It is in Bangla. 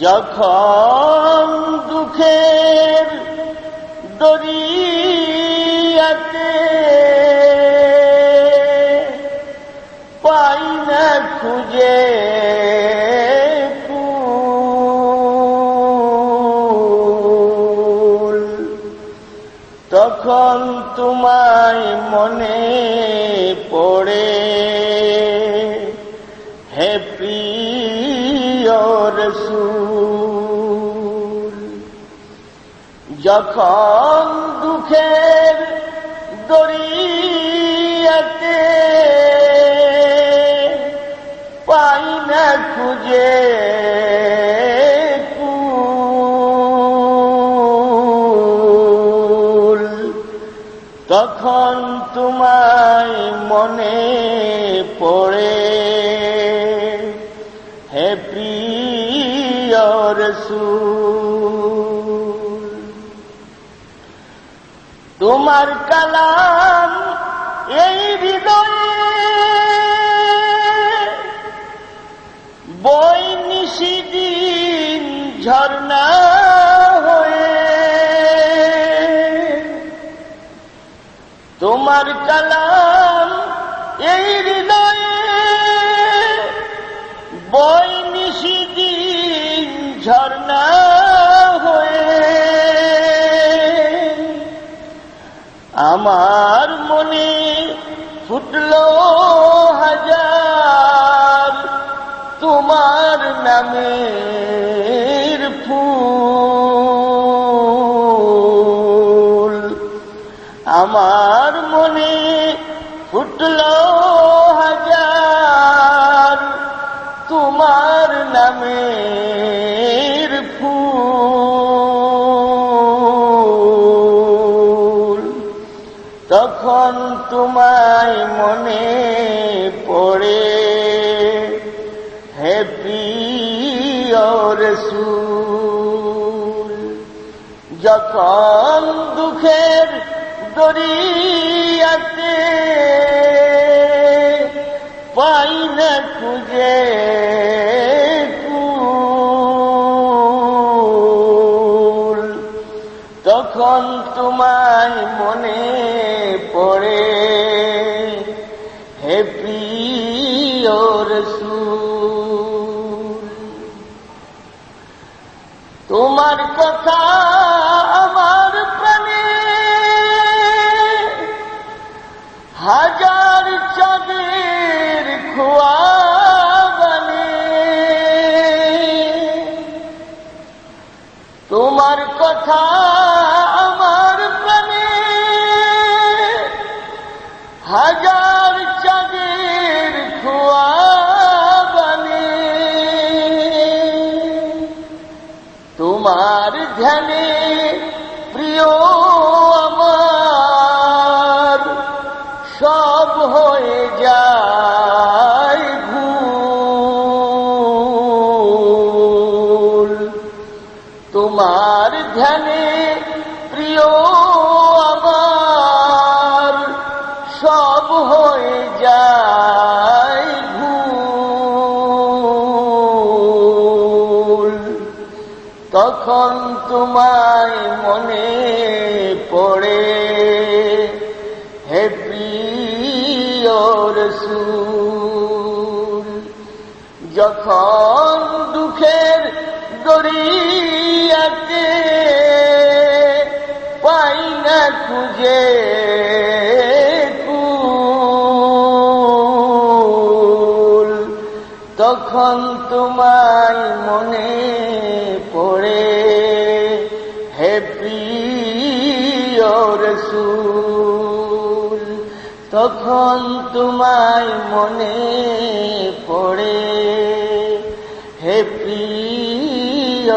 যখন দুঃখের দরিয়াতে পাই না খুঁজে তখন তোমায় মনে পড়ে যখন দুঃখের দরিয়াতে পাই না খুঁজে তখন তোমায় মনে পড়ে হে প্রিয় রসুল। তোমার কালাম এই হৃদয়ে বই নিশিদিন ঝর্ণা হয়ে। তোমার কালাম এই হৃদয়ে আমার মনে ফুটলো হাজার তোমার নামের ফুল। আমার মনে ফুটলো হাজার তোমার নামের তোমায় মনে পড়ে। হে রসুল, যখন দুঃখের দরিয়াতে পাই না খুঁজে তখন তোমায় মনে পড়ে। হে প্রিয় রসুল তোমার কথা আমার প্রাণে হাজার চাঁদের খোয়া বনে তোমার কথা ধ্যানে প্রিয় আমার সব হয়ে যায় ভুল। তোমার ধ্যানে প্রিয় আমার সব হয়ে যায় তখন তোমায় মনে পড়ে হে রসুল যখন দুঃখের দরিয়াতে পাই না খুঁজে তখন তোমায় মনে পড়ে? হে প্রিয় তখন তোমায় মনে পড়ে? হে প্রিয়